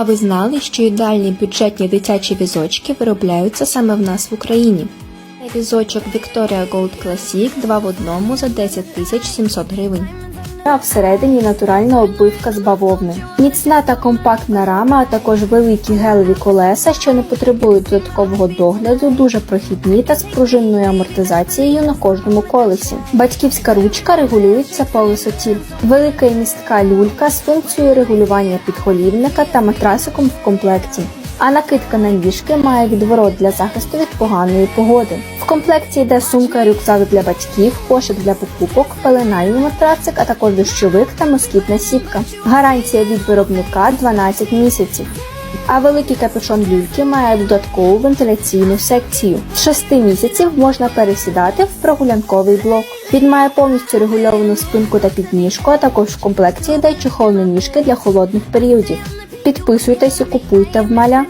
А ви знали, що ідеальні бюджетні дитячі візочки виробляються саме в нас в Україні? Візочок Victoria Gold Classic 2 в одному за 10 тисяч 700 гривень. А всередині натуральна оббивка з бавовни. Міцна та компактна рама, а також великі гелеві колеса, що не потребують додаткового догляду, дуже прохідні та з пружинною амортизацією на кожному колесі. Батьківська ручка регулюється по висоті. Велика і містка люлька з функцією регулювання підголівника та матрасиком в комплекті. А накидка на ніжки має відворот для захисту від поганої погоди. Комплекті йде сумка рюкзак для батьків, кошик для покупок, пеленальний матрацик, а також дощовик та москітна сітка. Гарантія від виробника 12 місяців. А великий капюшон люльки має додаткову вентиляційну секцію. З 6 місяців можна пересідати в прогулянковий блок. Він має повністю регульовану спинку та підніжку, а також в комплекті йде чохол на ніжки для холодних періодів. Підписуйтесь і купуйте в маля.